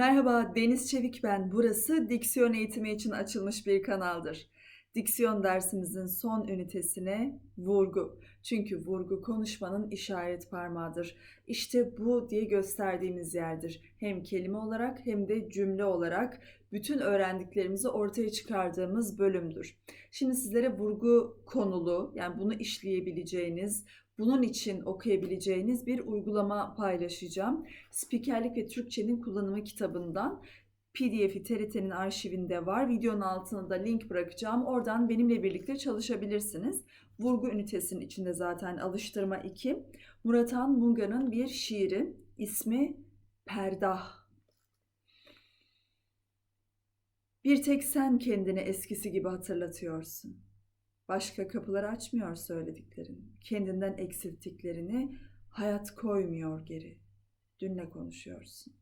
Merhaba, Deniz Çevik ben. Burası diksiyon eğitimi için açılmış bir kanaldır. Diksiyon dersimizin son ünitesine vurgu. Çünkü vurgu konuşmanın işaret parmağıdır. İşte bu diye gösterdiğimiz yerdir. Hem kelime olarak hem de cümle olarak bütün öğrendiklerimizi ortaya çıkardığımız bölümdür. Şimdi sizlere vurgu konulu, yani bunu işleyebileceğiniz, bunun için okuyabileceğiniz bir uygulama paylaşacağım. Spikerlik ve Türkçenin kullanımı kitabından PDF'i TRT'nin arşivinde var. Videonun altına da link bırakacağım. Oradan benimle birlikte çalışabilirsiniz. Vurgu ünitesinin içinde zaten alıştırma 2. Muratan Munga'nın bir şiiri. İsmi Perdah. Bir tek sen kendini eskisi gibi hatırlatıyorsun. Başka kapılar açmıyor söylediklerin. Kendinden eksilttiklerini hayat koymuyor geri. Dünle konuşuyorsun.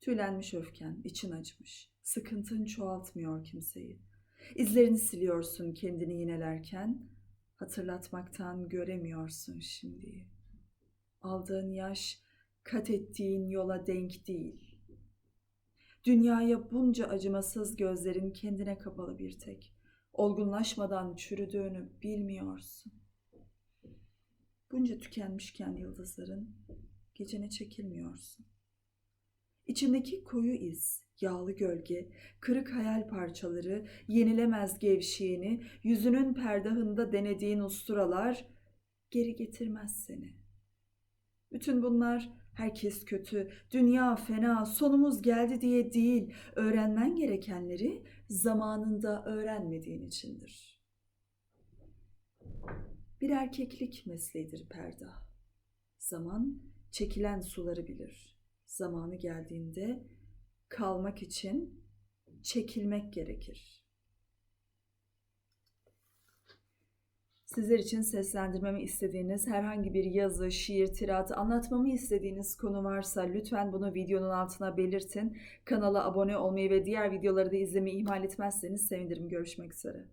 Tüylenmiş öfken, için acımış. Sıkıntın çoğaltmıyor kimseyi. İzlerini siliyorsun kendini yinelerken. Hatırlatmaktan göremiyorsun şimdiyi. Aldığın yaş kat ettiğin yola denk değil. Dünyaya bunca acımasız gözlerin kendine kapalı bir tek. Olgunlaşmadan çürüdüğünü bilmiyorsun. Bunca tükenmişken yıldızların gecene çekilmiyorsun. İçindeki koyu iz, yağlı gölge, kırık hayal parçaları, yenilemez gevşeğini, yüzünün perdahında denediğin usturalar geri getirmez seni. Bütün bunlar herkes kötü, dünya fena, sonumuz geldi diye değil, öğrenmen gerekenleri zamanında öğrenmediğin içindir. Bir erkeklik mesleğidir perda. Zaman çekilen suları bilir. Zamanı geldiğinde kalmak için çekilmek gerekir. Sizler için seslendirmemi istediğiniz herhangi bir yazı, şiir, tirat, anlatmamı istediğiniz konu varsa lütfen bunu videonun altına belirtin. Kanala abone olmayı ve diğer videoları da izlemeyi ihmal etmezseniz sevinirim. Görüşmek üzere.